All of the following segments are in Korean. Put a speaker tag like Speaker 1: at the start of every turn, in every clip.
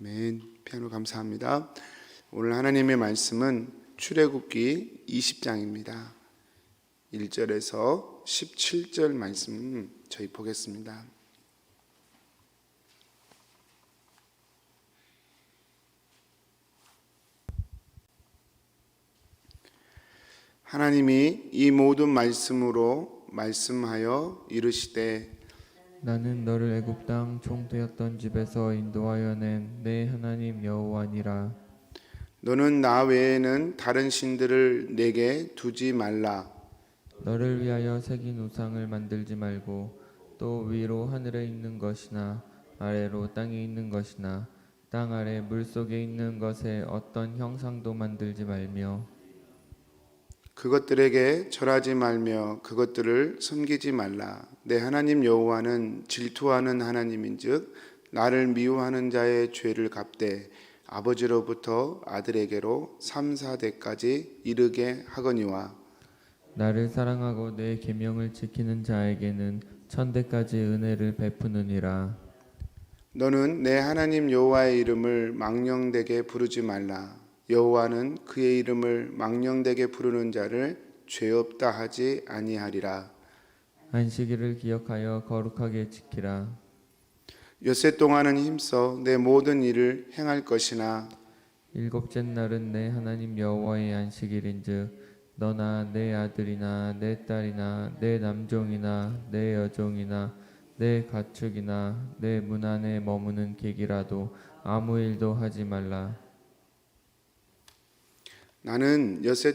Speaker 1: 아멘. 피아노 감사합니다. 오늘 하나님의 말씀은 출애굽기 20장입니다. 1절에서 17절 말씀 저희 보겠습니다. 하나님이 이 모든 말씀으로 말씀하여 이르시되
Speaker 2: 나는 너를 애굽 땅 총되었던 집에서 인도하여 낸 내 하나님 여호와니라
Speaker 1: 너는 나 외에는 다른 신들을 내게 두지 말라
Speaker 2: 너를 위하여 새긴 우상을 만들지 말고 또 위로 하늘에 있는 것이나 아래로 땅에 있는 것이나 땅 아래 물 속에 있는 것에 어떤 형상도 만들지 말며
Speaker 1: 그것들에게 절하지 말며 그것들을 섬기지 말라. 내 하나님 여호와는 질투하는 하나님인즉 나를 미워하는 자의 죄를 갚되 아버지로부터 아들에게로 3, 4대까지 이르게 하거니와
Speaker 2: 나를 사랑하고 내 계명을 지키는 자에게는 천대까지 은혜를 베푸느니라
Speaker 1: 너는 내 하나님 여호와의 이름을 망령되게 부르지 말라. 여호와는 그의 이름을 망령되게 부르는 자를 죄 없다 하지 아니하리라.
Speaker 2: 안식일을 기억하여 거룩하게 지키라.
Speaker 1: 엿새 동안은 힘써 내 모든 일을 행할 것이나
Speaker 2: 일곱째 날은 내 하나님 여호와의 안식일인즉 너나 내 아들이나 내 딸이나 내 남종이나 내 여종이나 내 가축이나 내 문 안에 머무는 객이라도 아무 일도 하지 말라.
Speaker 1: 나는 여세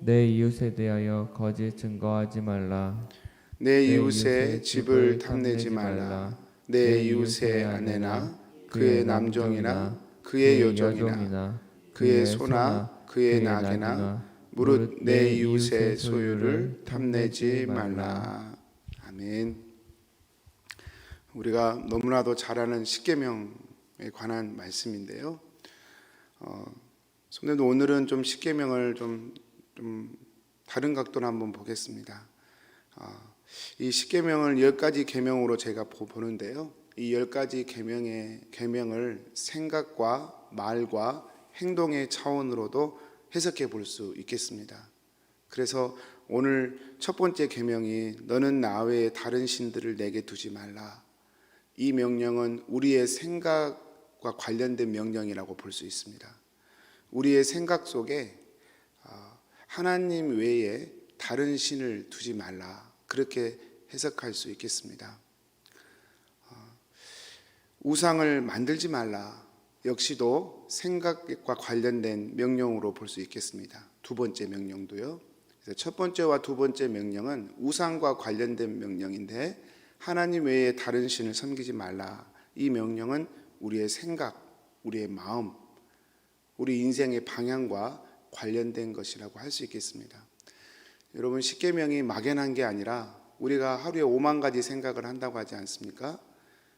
Speaker 2: 내 이웃에 대하여 거짓 증거하지 말라
Speaker 1: 내 이웃의 집을 탐내지 말라. 내 이웃의 아내나 그의 남종이나 그의 여종이나 그의 소나 그의 낙이나 무릇 내 이웃의 소유를 탐내지 말라. 아멘. 우리가 너무나도 잘 아는 십계명에 관한 말씀인데요. 어, 선생님 오늘은 좀 십계명을 좀, 좀 다른 각도로 한번 보겠습니다. 어, 이 십계명을 열 가지 계명으로 제가 보- 보는데요. 이 열 가지 계명의 계명을 생각과 말과 행동의 차원으로도 해석해 볼 수 있겠습니다. 그래서 오늘 첫 번째 계명이 너는 나 외에 다른 신들을 내게 두지 말라. 이 명령은 우리의 생각과 관련된 명령이라고 볼 수 있습니다. 우리의 생각 속에 어, 하나님 외에 다른 신을 두지 말라. 그렇게 해석할 수 있겠습니다. 어, 우상을 만들지 말라. 역시도 생각과 관련된 명령으로 볼 수 있겠습니다. 두 번째 명령도요. 첫 번째와 두 번째 명령은 우상과 관련된 명령인데 하나님 외에 다른 신을 섬기지 말라. 이 명령은 우리의 생각, 우리의 마음, 우리 인생의 방향과 관련된 것이라고 할 수 있겠습니다. 여러분 십계명이 막연한 게 아니라 우리가 하루에 5만 가지 생각을 한다고 하지 않습니까?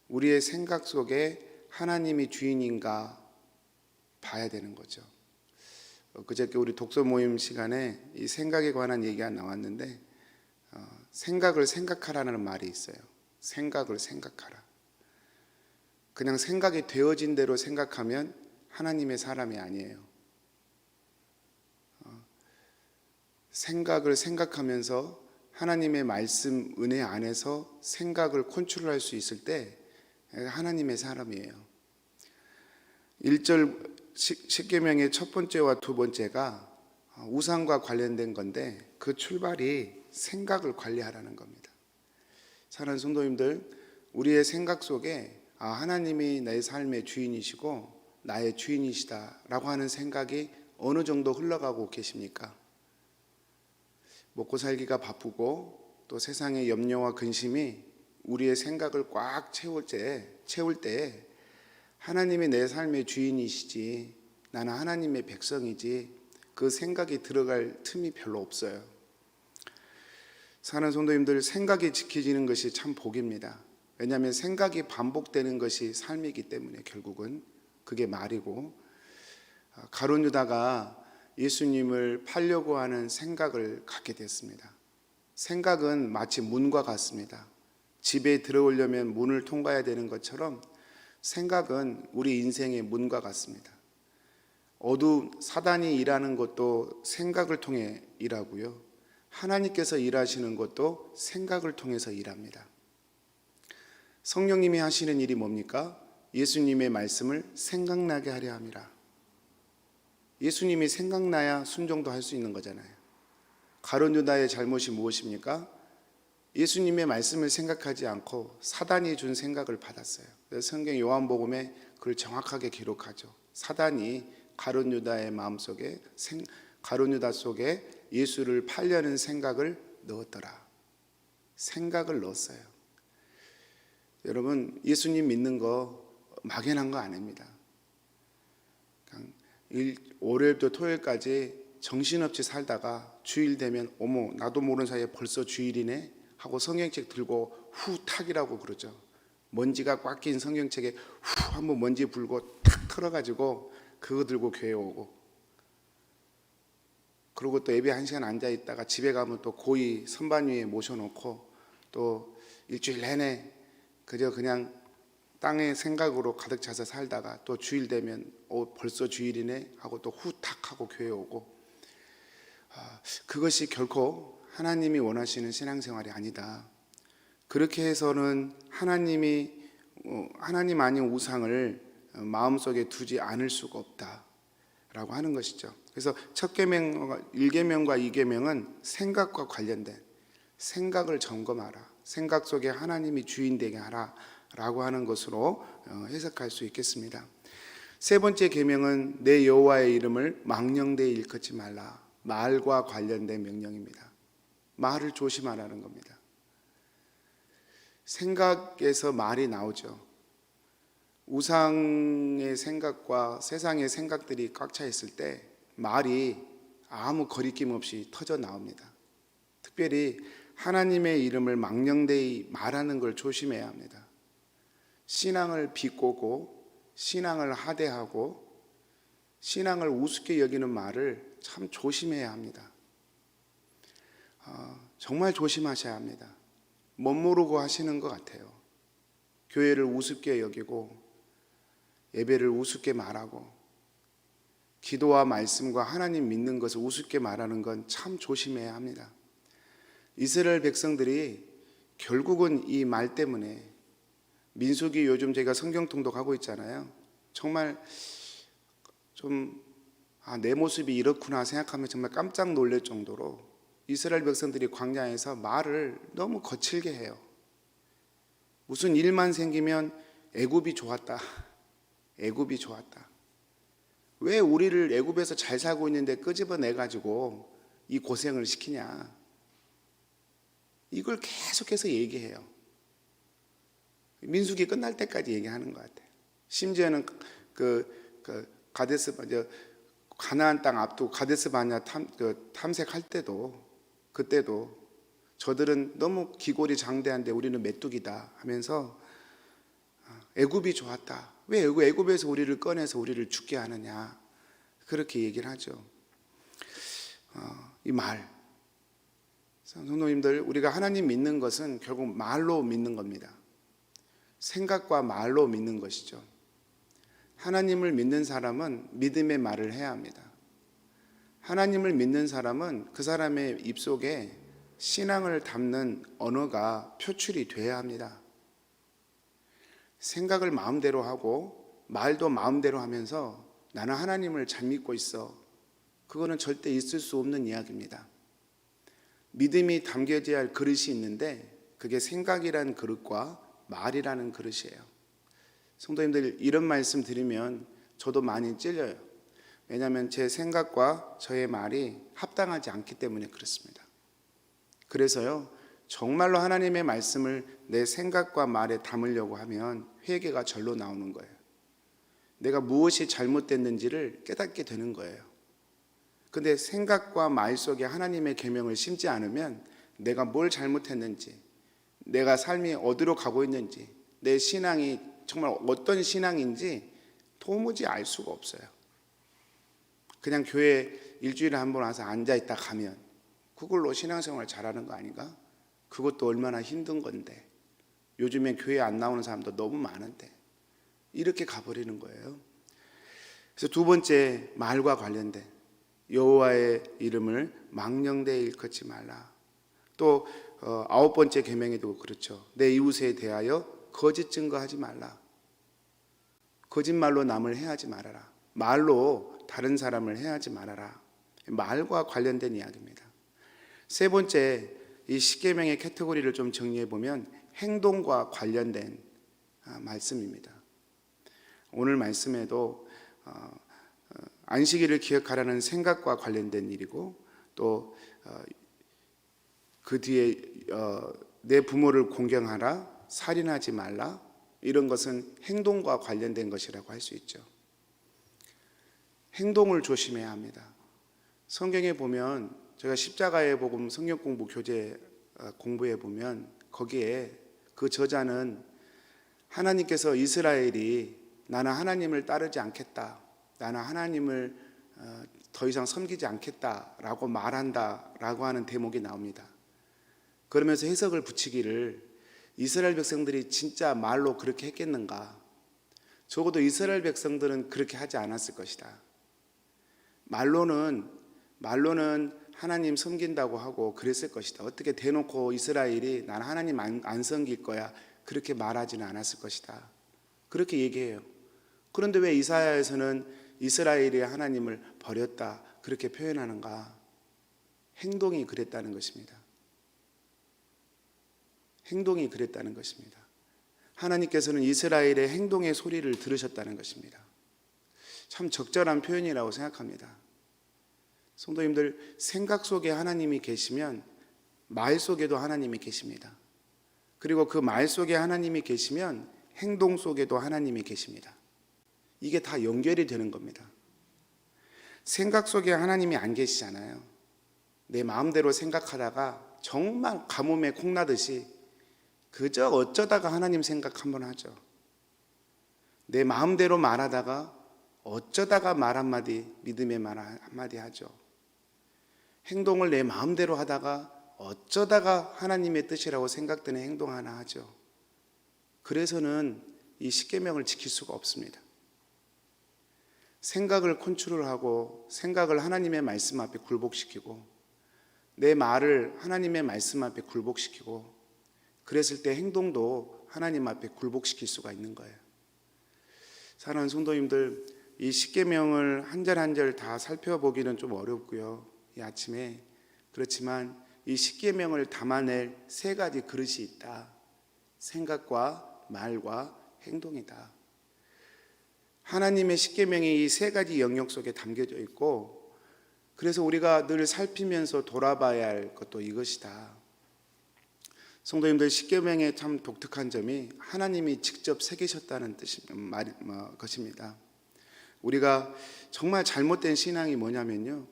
Speaker 1: 우리의 생각 속에 하나님이 주인인가 봐야 되는 거죠. 어, 그저께 우리 독서 모임 시간에 이 생각에 관한 얘기가 나왔는데 어, 생각을 생각하라는 말이 있어요. 생각을 생각하라. 그냥 생각이 되어진 대로 생각하면 하나님의 사람이 아니에요. 어, 생각을 생각하면서 하나님의 말씀 은혜 안에서 생각을 컨트롤할 수 있을 때 하나님의 사람이에요. 1절 십계명의 첫 번째와 두 번째가 우상과 관련된 건데 그 출발이 생각을 관리하라는 겁니다. 사랑하는 성도님들, 우리의 생각 속에 아, 하나님이 내 삶의 주인이시고 나의 주인이시다라고 하는 생각이 어느 정도 흘러가고 계십니까? 먹고 살기가 바쁘고 또 세상의 염려와 근심이 우리의 생각을 꽉 채울 때 채울 때 하나님이 내 삶의 주인이시지 나는 하나님의 백성이지 그 생각이 들어갈 틈이 별로 없어요. 사는 성도님들 생각이 지켜지는 것이 참 복입니다. 왜냐하면 생각이 반복되는 것이 삶이기 때문에 결국은 그게 말이고 아, 가론 유다가 예수님을 팔려고 하는 생각을 갖게 됐습니다. 생각은 마치 문과 같습니다. 집에 들어오려면 문을 통과해야 되는 것처럼 생각은 우리 인생의 문과 같습니다. 어두 사단이 일하는 것도 생각을 통해 일하고요. 하나님께서 일하시는 것도 생각을 통해서 일합니다. 성령님이 하시는 일이 뭡니까? 예수님의 말씀을 생각나게 하려 함이라. 예수님이 생각나야 순종도 할 수 있는 거잖아요. 가론 유다의 잘못이 무엇입니까? 예수님의 말씀을 생각하지 않고 사단이 준 생각을 받았어요. 그래서 성경 요한복음에 그걸 정확하게 기록하죠. 사단이 가론 유다의 마음속에 생, 가론 유다 속에 예수를 팔려는 생각을 넣었더라. 생각을 넣었어요. 여러분 예수님 믿는 거 막연한 거 아닙니다. 일, 월요일부터 토요일까지 정신없이 살다가 주일 되면 어머 나도 모르는 사이에 벌써 주일이네 하고 성경책 들고 후탁이라고 그러죠. 먼지가 꽉 낀 성경책에 후 한번 먼지 불고 탁 털어가지고 그거 들고 교회 오고 그리고 또 예배 한 시간 앉아 있다가 집에 가면 또 고이 선반 위에 모셔놓고 또 일주일 내내 그저 그냥 땅의 생각으로 가득 차서 살다가 또 주일 되면 어 벌써 주일이네 하고 또 후탁 하고 교회 오고 아, 그것이 결코 하나님이 원하시는 신앙생활이 아니다. 그렇게 해서는 하나님이 어, 하나님 아닌 우상을 마음속에 두지 않을 수가 없다라고 하는 것이죠. 그래서 첫 계명 1계명과 2계명은 생각과 관련된 생각을 점검하라. 생각 속에 하나님이 주인 되게 하라 라고 하는 것으로 어, 해석할 수 있겠습니다. 세 번째 계명은 내 여호와의 이름을 망령되이 일컫지 말라. 말과 관련된 명령입니다. 말을 조심하라는 겁니다. 생각에서 말이 나오죠. 우상의 생각과 세상의 생각들이 꽉 차 있을 때 말이 아무 거리낌 없이 터져 나옵니다. 특별히 하나님의 이름을 망령되이 말하는 걸 조심해야 합니다. 신앙을 비꼬고 신앙을 하대하고 신앙을 우습게 여기는 말을 참 조심해야 합니다. 어, 정말 조심하셔야 합니다. 못 모르고 하시는 것 같아요. 교회를 우습게 여기고 예배를 우습게 말하고 기도와 말씀과 하나님 믿는 것을 우습게 말하는 건 참 조심해야 합니다. 이스라엘 백성들이 결국은 이 말 때문에 민수기 요즘 제가 성경 통독하고 있잖아요. 정말 좀 아, 내 모습이 이렇구나 생각하면 정말 깜짝 놀랄 정도로 이스라엘 백성들이 광야에서 말을 너무 거칠게 해요. 무슨 일만 생기면 애굽이 좋았다. 애굽이 좋았다. 왜 우리를 애굽에서 잘 살고 있는데 끄집어내 가지고 이 고생을 시키냐? 이걸 계속해서 얘기해요. 민수기 끝날 때까지 얘기하는 것 같아요. 심지어는 그, 그 가데스 저 가나안 땅 앞두고 가데스 바냐 탐, 그 탐색할 때도 그때도 저들은 너무 기골이 장대한데 우리는 메뚜기다 하면서 애굽이 좋았다. 왜 애굽, 애굽에서 우리를 꺼내서 우리를 죽게 하느냐 그렇게 얘기를 하죠. 어, 이 말. 성도님들 우리가 하나님 믿는 것은 결국 말로 믿는 겁니다. 생각과 말로 믿는 것이죠. 하나님을 믿는 사람은 믿음의 말을 해야 합니다. 하나님을 믿는 사람은 그 사람의 입속에 신앙을 담는 언어가 표출이 돼야 합니다. 생각을 마음대로 하고 말도 마음대로 하면서 나는 하나님을 잘 믿고 있어. 그거는 절대 있을 수 없는 이야기입니다. 믿음이 담겨져야 할 그릇이 있는데 그게 생각이라는 그릇과 말이라는 그릇이에요. 성도님들 이런 말씀 드리면 저도 많이 찔려요. 왜냐하면 제 생각과 저의 말이 합당하지 않기 때문에 그렇습니다. 그래서요, 정말로 하나님의 말씀을 내 생각과 말에 담으려고 하면 회개가 절로 나오는 거예요. 내가 무엇이 잘못됐는지를 깨닫게 되는 거예요. 근데 생각과 말 속에 하나님의 계명을 심지 않으면 내가 뭘 잘못했는지, 내가 삶이 어디로 가고 있는지, 내 신앙이 정말 어떤 신앙인지 도무지 알 수가 없어요. 그냥 교회 일주일에 한 번 와서 앉아 있다 가면 그걸로 신앙생활 잘하는 거 아닌가? 그것도 얼마나 힘든 건데. 요즘엔 교회 안 나오는 사람도 너무 많은데 이렇게 가버리는 거예요. 그래서 두 번째 말과 관련된 여호와의 이름을 망령되이 일컫지 말라. 또 어, 아홉 번째 계명에도 그렇죠. 내 이웃에 대하여 거짓 증거하지 말라. 거짓말로 남을 해하지 말아라. 말로 다른 사람을 해하지 말아라. 말과 관련된 이야기입니다. 세 번째 이 십계명의 카테고리를 좀 정리해 보면 행동과 관련된 아, 말씀입니다. 오늘 말씀에도 어, 어, 안식일을 기억하라는 생각과 관련된 일이고 또 그 뒤에 어, 내 부모를 공경하라, 살인하지 말라 이런 것은 행동과 관련된 것이라고 할 수 있죠. 행동을 조심해야 합니다. 성경에 보면 제가 십자가의 복음 성경 공부 교재 어, 공부해 보면 거기에 그 저자는 하나님께서 이스라엘이 나는 하나님을 따르지 않겠다. 나는 하나님을 어, 더 이상 섬기지 않겠다라고 말한다라고 하는 대목이 나옵니다. 그러면서 해석을 붙이기를 이스라엘 백성들이 진짜 말로 그렇게 했겠는가? 적어도 이스라엘 백성들은 그렇게 하지 않았을 것이다. 말로는 말로는 하나님 섬긴다고 하고 그랬을 것이다. 어떻게 대놓고 이스라엘이 난 하나님 안, 안 섬길 거야 그렇게 말하지는 않았을 것이다. 그렇게 얘기해요. 그런데 왜 이사야에서는 이스라엘이 하나님을 버렸다 그렇게 표현하는가? 행동이 그랬다는 것입니다. 행동이 그랬다는 것입니다. 하나님께서는 이스라엘의 행동의 소리를 들으셨다는 것입니다. 참 적절한 표현이라고 생각합니다. 성도님들 생각 속에 하나님이 계시면 말 속에도 하나님이 계십니다. 그리고 그 말 속에 하나님이 계시면 행동 속에도 하나님이 계십니다. 이게 다 연결이 되는 겁니다. 생각 속에 하나님이 안 계시잖아요. 내 마음대로 생각하다가 정말 가뭄에 콩나듯이 그저 어쩌다가 하나님 생각 한번 하죠. 내 마음대로 말하다가 어쩌다가 말 한마디, 믿음의 말 한마디 하죠. 행동을 내 마음대로 하다가 어쩌다가 하나님의 뜻이라고 생각되는 행동 하나 하죠. 그래서는 이 십계명을 지킬 수가 없습니다. 생각을 컨트롤하고 생각을 하나님의 말씀 앞에 굴복시키고 내 말을 하나님의 말씀 앞에 굴복시키고 그랬을 때 행동도 하나님 앞에 굴복시킬 수가 있는 거예요. 사랑하는 성도님들, 이 십계명을 한 절 한 절 다 살펴보기는 좀 어렵고요. 이 아침에 그렇지만 이 십계명을 담아낼 세 가지 그릇이 있다. 생각과 말과 행동이다. 하나님의 십계명이 이 세 가지 영역 속에 담겨져 있고 그래서 우리가 늘 살피면서 돌아봐야 할 것도 이것이다. 성도님들 십계명의 참 독특한 점이 하나님이 직접 새기셨다는 뜻이 말 뭐, 것입니다. 우리가 정말 잘못된 신앙이 뭐냐면요.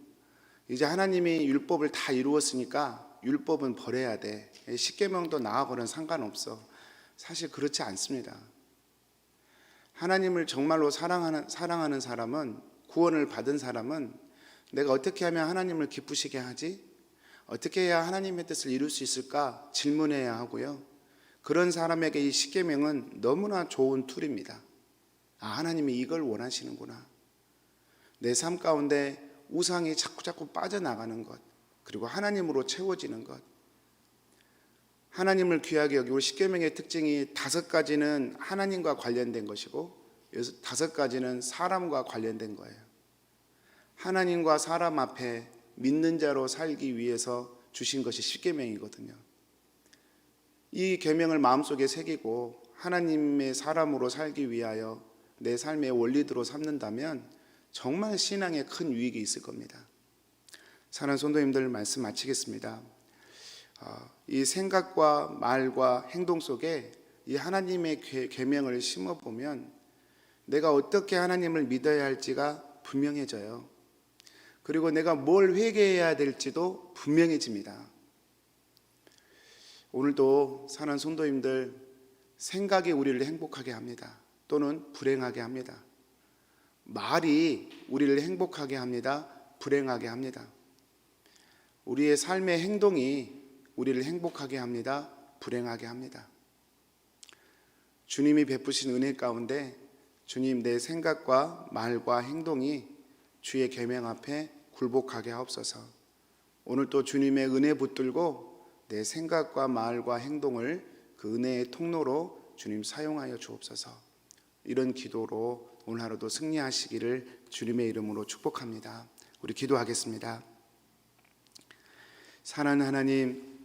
Speaker 1: 이제 하나님이 율법을 다 이루었으니까 율법은 버려야 돼. 십계명도 나하고는 상관없어. 사실 그렇지 않습니다. 하나님을 정말로 사랑하는 사랑하는 사람은 구원을 받은 사람은 내가 어떻게 하면 하나님을 기쁘시게 하지? 어떻게 해야 하나님의 뜻을 이룰 수 있을까 질문해야 하고요. 그런 사람에게 이 십계명은 너무나 좋은 툴입니다. 아, 하나님이 이걸 원하시는구나. 내 삶 가운데 우상이 자꾸 자꾸 빠져나가는 것, 그리고 하나님으로 채워지는 것. 하나님을 귀하게 여기고 십계명의 특징이 다섯 가지는 하나님과 관련된 것이고 다섯 가지는 사람과 관련된 거예요. 하나님과 사람 앞에 믿는 자로 살기 위해서 주신 것이 십계명이거든요. 이 계명을 마음속에 새기고 하나님의 사람으로 살기 위하여 내 삶의 원리대로 삼는다면 정말 신앙에 큰 유익이 있을 겁니다. 사랑하는 성도님들 말씀 마치겠습니다. 어, 이 생각과 말과 행동 속에 이 하나님의 계명을 심어 보면 내가 어떻게 하나님을 믿어야 할지가 분명해져요. 그리고 내가 뭘 회개해야 될지도 분명해집니다. 오늘도 사는 성도님들 생각이 우리를 행복하게 합니다. 또는 불행하게 합니다. 말이 우리를 행복하게 합니다. 불행하게 합니다. 우리의 삶의 행동이 우리를 행복하게 합니다. 불행하게 합니다. 주님이 베푸신 은혜 가운데 주님 내 생각과 말과 행동이 주의 계명 앞에 굴복하게 하옵소서. 오늘 또 주님의 은혜 붙들고 내 생각과 말과 행동을 그 은혜의 통로로 주님 사용하여 주옵소서. 이런 기도로 오늘 하루도 승리하시기를 주님의 이름으로 축복합니다. 우리 기도하겠습니다. 사랑하는 하나님,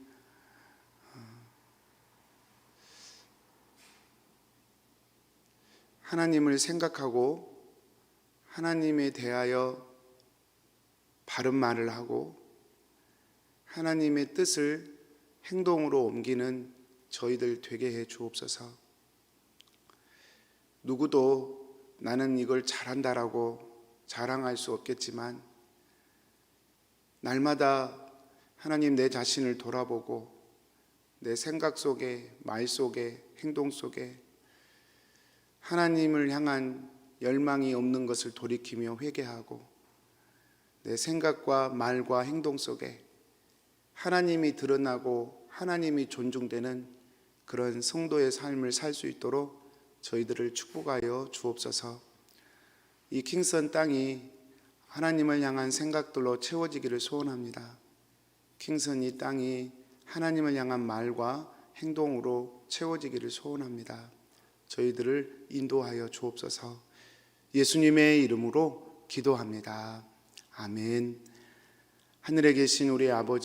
Speaker 1: 하나님을 생각하고 하나님에 대하여 바른 말을 하고 하나님의 뜻을 행동으로 옮기는 저희들 되게 해 주옵소서. 누구도 나는 이걸 잘한다라고 자랑할 수 없겠지만 날마다 하나님 내 자신을 돌아보고 내 생각 속에 말 속에 행동 속에 하나님을 향한 열망이 없는 것을 돌이키며 회개하고 내 생각과 말과 행동 속에 하나님이 드러나고 하나님이 존중되는 그런 성도의 삶을 살 수 있도록 저희들을 축복하여 주옵소서. 이 킹선 땅이 하나님을 향한 생각들로 채워지기를 소원합니다. 킹선 이 땅이 하나님을 향한 말과 행동으로 채워지기를 소원합니다. 저희들을 인도하여 주옵소서. 예수님의 이름으로 기도합니다. 아멘. 하늘에 계신 우리 아버지